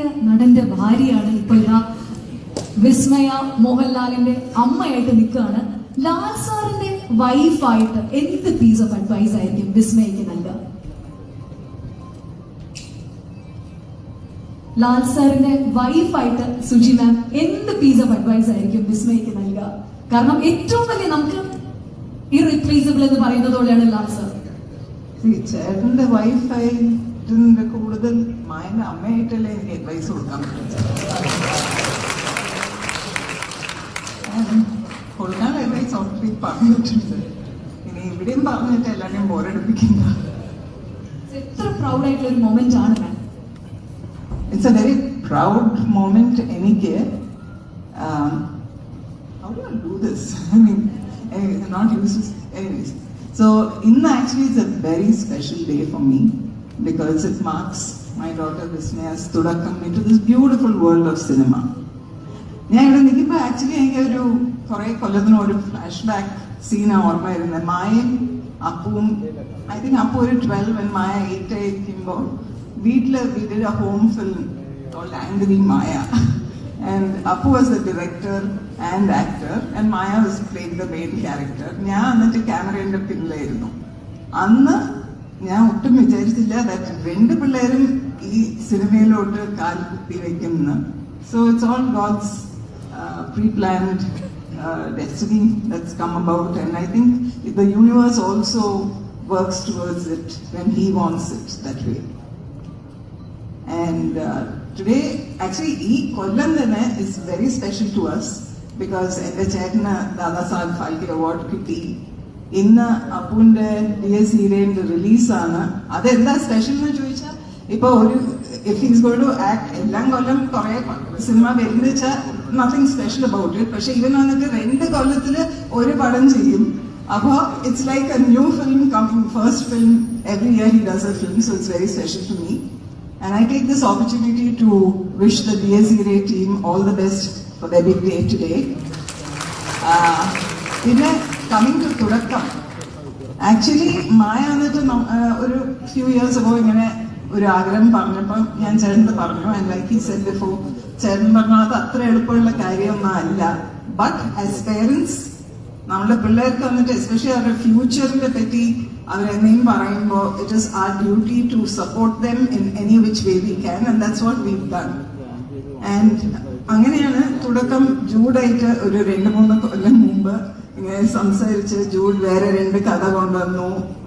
വലിയ നടന്റെ ഭാര്യയാണ് ഇപ്പൊ ഇതാ വിസ്മയ മോഹൻലാലിന്റെ അമ്മയായിട്ട് നിൽക്കുകയാണ്. ലാൽ സാറിന്റെ വൈഫായിട്ട് എന്ത് പീസ് ഓഫ് അഡ്വൈസ് ആയിരിക്കും വിസ്മയക്ക് നൽകുക? ലാൽ സാറിന്റെ വൈഫായിട്ട് സുജി മാം എന്ത് പീസ് ഓഫ് അഡ്വൈസ് ആയിരിക്കും വിസ്മയക്ക് നൽകുക? കാരണം ഏറ്റവും വലിയ നമുക്ക് ഇറിപ്രീസബിൾ എന്ന് പറയുന്നത് പോലെയാണ് ലാൽ സാർ See, ചേട്ടന്റെ വൈഫായിട്ട് കൂടുതൽ മായന്റെ അമ്മയായിട്ടല്ലേ എനിക്ക് അഡ്വൈസ് കൊടുക്കാൻ പറ്റും ഞാൻ കൊടുക്കാൻ അഡ്വൈസ് ഓൾറെഡി പറഞ്ഞിട്ടുണ്ട് ഇനി ഇവിടെയും പറഞ്ഞിട്ട് എല്ലാവരെയും ബോറടിപ്പിക്കില്ല എത്ര പ്രൗഡ് ആയിട്ടുള്ള ഒരു മൊമെന്റ് ആണ് ma'am it's a very proud moment എനിക്ക് how do I do this? I mean, eh, not used to, anyways. So, in actually, it's a very special day for me Because it marks my daughter Vismaya's തുടക്കം into this beautiful world of cinema. ഞാൻ ഇവിടെ നിൽക്കുമ്പോൾ actually എനിക്ക് ഒരു കുറെ കൊല്ലത്തിന് ഒരു flash back സീനാ ഓർമ്മ വരുന്നത്. മായയും അപ്പുവും ഐ തിങ്ക് അപ്പു ഒരു ട്വൽവ് ആൻഡ് മായ എയ്റ്റ് ആയിരിക്കുമ്പോൾ വീട്ടിൽ വീട്ടിൽ home film angry Maya and Appu was the director and actor and Maya was played the main character ഞാൻ എന്നിട്ട് ക്യാമറയുടെ പിന്നിലായിരുന്നു. അന്ന് ഞാൻ ഒട്ടും വിചാരിച്ചില്ല ദാറ്റ് രണ്ട് പിള്ളേരും ഈ സിനിമയിലോട്ട് കാൽ കുത്തി വെക്കുമെന്ന് so it's all God's pre-planned uh, destiny that's come about and I think the universe also works towards it when he wants it that way. And uh, today, actually, ഈ കൊല്ലം തന്നെ is very special to us because എൻ്റെ ചേട്ടന് Dada Saheb Phalke award കിട്ടി ഇന്ന് അപ്പുവിന്റെ D S ഹീരയുടെ റിലീസാണ്. അതെന്താ special എന്ന് ചോദിച്ചാൽ ഇപ്പൊ ഒരു ടു എല്ലാം കൊല്ലം കുറെ സിനിമ വരുന്ന വെച്ചാൽ നത്തിങ് സ്പെഷ്യൽ അബൌട്ട് ഇറ്റ് പക്ഷെ ഇവൻ വന്നിട്ട് രണ്ട് കൊല്ലത്തിൽ ഒരു പടം ചെയ്യും. അപ്പോ it's like a new film coming first film every year he does a film so it's very special to me And I take this opportunity to wish the S team all the best for their big day today. Uh, പിന്നെ coming to തുടക്കം. Actually Maya എന്നിട്ട് ഒരു few years ago ഇങ്ങനെ ഒരു ആഗ്രഹം പറഞ്ഞപ്പോൾ ഞാൻ ചേട്ടൻ പറഞ്ഞു. ആൻഡ് ലൈക്ക് ഈ സെഡ് ബിഫോർ ചേട്ടൻ പറഞ്ഞു അത് അത്ര എളുപ്പമുള്ള കാര്യമൊന്നും അല്ല. ബട്ട് ആസ് പേരൻസ് നമ്മുടെ പിള്ളേർക്ക് വന്നിട്ട് എസ്പെഷ്യലി അവരുടെ ഫ്യൂച്ചറിനെ പറ്റി അവരെന്തെങ്കിലും പറയുമ്പോൾ it is our duty to support them in any which way we can and that's what we done and അങ്ങനെയാണ് തുടക്കം ജൂഡായിട്ട് ഒരു രണ്ട് മൂന്ന് കൊല്ലം മുമ്പ് സംസാരിച്ച് ജൂഡ് വേറെ രണ്ട് കഥ കൊണ്ടുവന്നു.